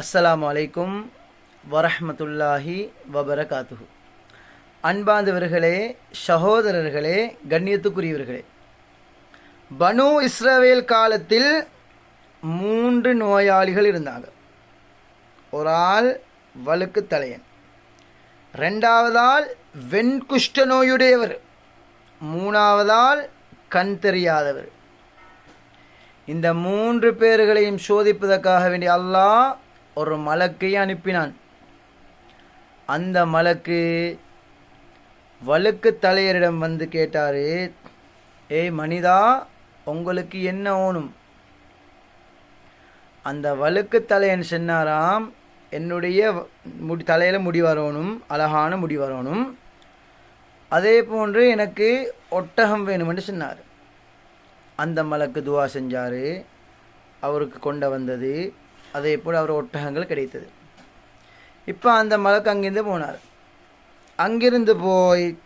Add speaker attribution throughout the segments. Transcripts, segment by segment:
Speaker 1: அஸ்லாம் அலைக்கும் வரஹமத்துல்லாஹி வபரகாத்துஹு. அன்பாந்தவர்களே சகோதரர்களே கண்ணியத்துக்குரியவர்களே பனு இஸ்ரவேல் காலத்தில் மூன்று நோயாளிகள் இருந்தாங்க. ஒரு ஆள் வழுக்கு தலையன் ரெண்டாவதால் வெண்குஷ்ட நோயுடையவர் மூணாவதால் கண் தெரியாதவர். இந்த மூன்று பேர்களையும் சோதிப்பதற்காக வேண்டிய அல்லாஹ் ஒரு மலக்கை அனுப்பினான். அந்த மலக்கு வழுக்கு தலையரிடம் வந்து கேட்டார் ஏய் மனிதா உங்களுக்கு என்ன ஓணும் அந்த வழுக்கு தலையன் சொன்னாராம் என்னுடைய முடி தலையில் முடி வரணும் அழகான முடி வரணும். அதே போன்று எனக்கு ஒட்டகம் வேணும்னு சொன்னார். அந்த மலக்கு துவா செஞ்சார். அவருக்கு கொண்டு வந்தது அதே போல் அவர் ஒட்டகங்கள் கிடைத்தது. இப்போ அந்த மலக்கு அங்கிருந்து போனார். அங்கிருந்து போய்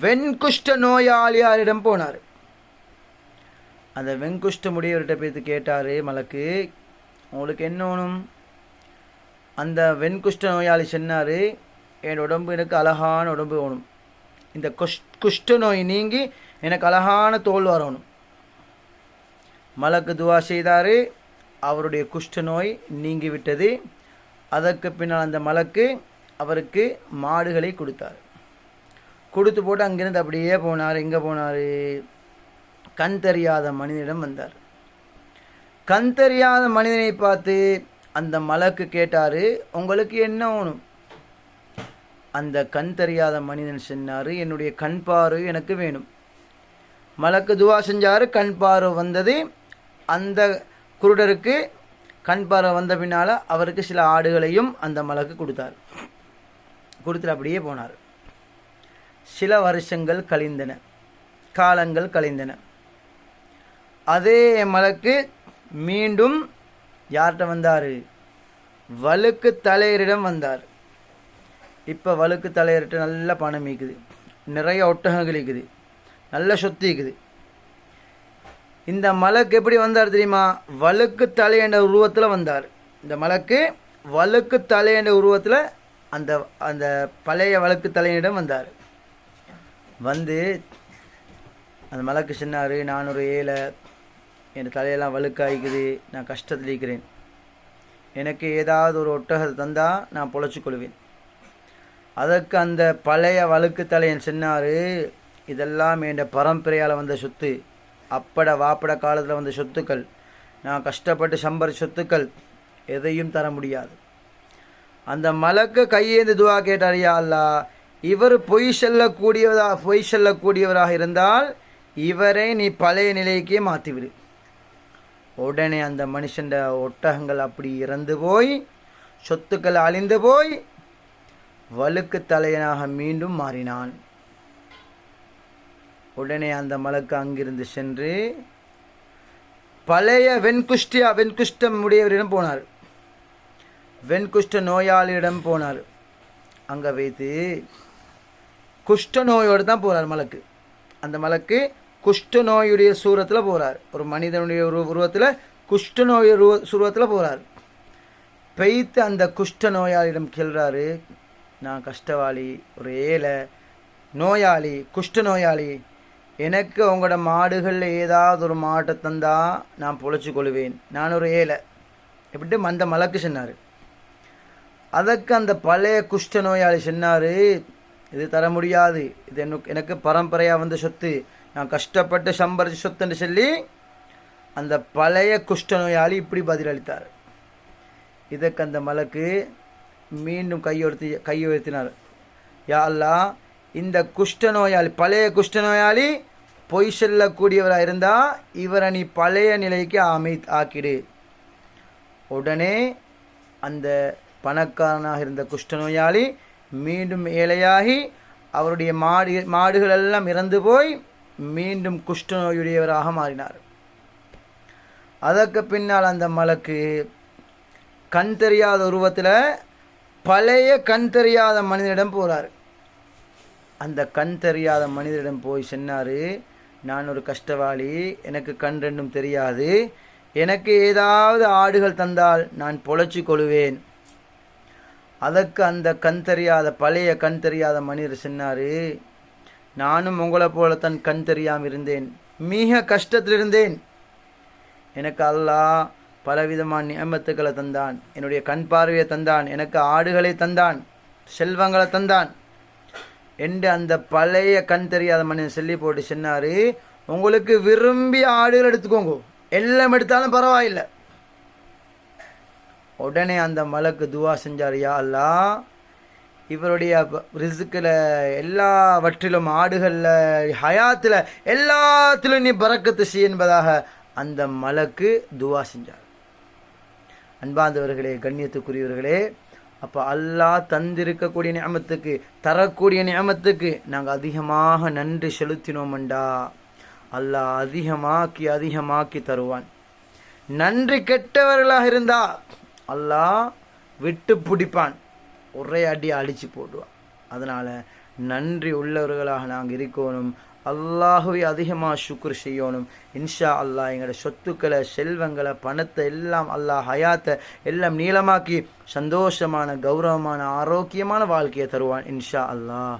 Speaker 1: வெண்குஷ்ட நோயாளியாரிடம் போனார். அந்த வெண்குஷ்ட முடியவர்கிட்ட போய் கேட்டார் மலக்கு உங்களுக்கு என்ன வேணும்? அந்த வெண்குஷ்ட நோயாளி சொன்னார் என் உடம்பு எனக்கு அழகான உடம்பு வேணும். இந்த குஷ் குஷ்ட நோய் நீங்கி எனக்கு அழகான தோல் வரணும். மலக்கு துவா செய்தார் அவருடைய குஷ்ட நோய் அதற்கு பின்னால் அந்த மலக்கு அவருக்கு மாடுகளை கொடுத்தார். கொடுத்து போட்டு அங்கிருந்து அப்படியே போனார். எங்கே போனார்? கண் தெரியாத மனிதனிடம் வந்தார். கண் தெரியாத மனிதனை பார்த்து அந்த மலக்கு கேட்டார் உங்களுக்கு என்ன வேணும்? அந்த கண் தெரியாத மனிதன் சொன்னார் என்னுடைய கண் பார்வை எனக்கு வேணும். மலக்கு துவா செஞ்சார் கண் பார்வை வந்தது. அந்த குருடருக்கு கண் பார்வை வந்த பின்னால் அவருக்கு சில ஆடுகளையும் அந்த மலக்கு கொடுத்தார். கொடுத்துட்டு அப்படியே போனார். சில வருஷங்கள் கழிந்தன. காலங்கள் கழிந்தன. அதே மலக்கு மீண்டும் யார்கிட்ட வந்தார்? வழுக்கு தலையரிடம் வந்தார். இப்போ வழுக்கு தலையர்கிட்ட நல்ல பணம் இருக்குது நிறைய ஒட்டகங்கள் இருக்குது நல்ல சொத்து இருக்குது இந்த மலக்கு எப்படி வந்தார் தெரியுமா? வழுக்கு தலை என்ற உருவத்தில் வந்தார். இந்த மலக்கு வழுக்கு தலை என்ற உருவத்தில் அந்த அந்த பழைய வழக்கு தலையனிடம் வந்தார். வந்து அந்த மலக்கு சொன்னார் நான் ஒரு ஏழை என் தலையெல்லாம் வழுக்காய்க்குது நான் கஷ்டத்தில் இருக்கிறேன். எனக்கு ஏதாவது ஒரு ஒட்டகத்தை தந்தால் நான் பொழைச்சி கொள்வேன். அதற்கு அந்த பழைய வழுக்கு தலையன் சொன்னார் இதெல்லாம் என் பரம்பரையால் வந்த சொத்து. அப்பட வாப்பட காலத்தில் வந்த சொத்துக்கள் நான் கஷ்டப்பட்டு சம்பர் சொத்துக்கள் எதையும் தர முடியாது. அந்த மலக்கு கையேந்து துவா கேட்டார் யா அல்லாஹ் இவர் பொய் சொல்லக்கூடியவரா பொய் சொல்லக்கூடியவராக இருந்தால் இவரை நீ பழைய நிலைக்கே மாற்றிவிடு உடனே அந்த மனுஷன் ஒட்டகங்கள் அப்படி இறந்து போய் சொத்துக்கள் அழிந்து போய் வழுக்கு தலையனாக மீண்டும் மாறினான். உடனே அந்த மலக்கு அங்கிருந்து சென்று பழைய வெண்குஷ்டியா வெண்குஷ்டம் உடையவரிடம் போனார். வெண்குஷ்ட நோயாளியிடம் போனார். அங்கே வைத்து குஷ்ட நோயோடு தான் போகிறார் மலக்கு. அந்த மலக்கு குஷ்ட நோயுடைய சூரத்தில் போகிறார் ஒரு மனிதனுடைய உருவத்தில் குஷ்ட நோய் சுருவத்தில் போகிறார் பெய்த்து அந்த குஷ்ட நோயாளியிடம் கேள்றாரு நான் கஷ்டவாளி ஒரு ஏழை நோயாளி குஷ்ட நோயாளி எனக்கு உங்களோட மாடுகளில் ஏதாவது ஒரு மாட்டை தந்தா நான் பொழைச்சி கொள்வேன். நான் ஒரு ஏழை எப்படி மந்த மலக்கு சொன்னார். அதற்கு அந்த பழைய குஷ்ட நோயாளி சொன்னார் இது தர முடியாது. இது எனக்கு எனக்கு பரம்பரையாக வந்த சொத்து. நான் கஷ்டப்பட்டு சம்பரிச்ச சொத்துன்னு சொல்லி அந்த பழைய குஷ்ட நோயாளி இப்படி பதிலளித்தார். இதற்கு அந்த மலக்கு மீண்டும் கையெழுத்தி கையுயர்த்தினார் யா அல்லா இந்த குஷ்ட நோயாளி பழைய குஷ்ட நோயாளி பொய் சொல்லக்கூடியவராக இருந்தால் இவரை நீ பழைய நிலைக்கு அமை ஆக்கிடு. உடனே அந்த பணக்காரனாக இருந்த குஷ்ட நோயாளி மீண்டும் ஏழையாகி அவருடைய மாடு மாடுகள் எல்லாம் இறந்து போய் மீண்டும் குஷ்ட நோயுடையவராக மாறினார். அதற்கு பின்னால் அந்த மலக்கு கண் தெரியாத உருவத்தில் பழைய கண் தெரியாத மனிதனிடம் போகிறார் அந்த கண் தெரியாத மனிதரிடம் போய் சொன்னார் நான் ஒரு கஷ்டவாளி எனக்கு கண் ரெண்டும் தெரியாது. எனக்கு ஏதாவது ஆடுகள் தந்தால் நான் பொழைச்சி கொள்வேன். அதற்கு அந்த கண் தெரியாத பழைய கண் தெரியாத மனிதர் சொன்னார் நானும் உங்களை போலத்தான் கண் தெரியாமல் இருந்தேன். மிக கஷ்டத்தில் இருந்தேன். எனக்கு அல்லாஹ் பலவிதமான நியமத்துக்களை தந்தான். என்னுடைய கண் பார்வையை தந்தான். எனக்கு ஆடுகளை தந்தான். செல்வங்களை தந்தான். என்று அந்த பழைய கண் தெரியாத மனிதன் சொல்லி போட்டு சொன்னார். உங்களுக்கு விரும்பிய ஆடுகள் எடுத்துக்கோங்க. எல்லாம் எடுத்தாலும் பரவாயில்லை. உடனே அந்த மலக்கு துவா செஞ்சார் யா இவருடைய ரிசுக்கில் எல்லாவற்றிலும் ஆடுகளில் ஹயாத்தில் எல்லாத்திலும் நீ பறக்கத்து செய் என்பதாக அந்த மலக்கு துவா செஞ்சார். அன்பாந்தவர்களே கண்ணியத்துக்குரியவர்களே அப்போ அல்லாஹ் தந்திருக்கக்கூடிய நியமத்துக்கு தரக்கூடிய நியமத்துக்கு நாங்கள் அதிகமாக நன்றி செலுத்தினோம்டா. அல்லாஹ் அதிகமாக்கி அதிகமாக்கி தருவான். நன்றி கெட்டவர்களாக இருந்தா அல்லாஹ் விட்டு பிடிப்பான். ஒரே அடி அழிச்சு போடுவான். அதனால் நன்றி உள்ளவர்களாக நாங்கள் இருக்கணும். அல்லாஹுவை அதிகமாக சுக்குர் செய்யணும். இன்ஷா அல்லாஹ் எங்களோட சொத்துக்களை செல்வங்களை பணத்தை எல்லாம் அல்லாஹ் ஹயாத்தை எல்லாம் நீளமாக்கி சந்தோஷமான கௌரவமான ஆரோக்கியமான வாழ்க்கையை தருவான். இன்ஷா அல்லாஹ்.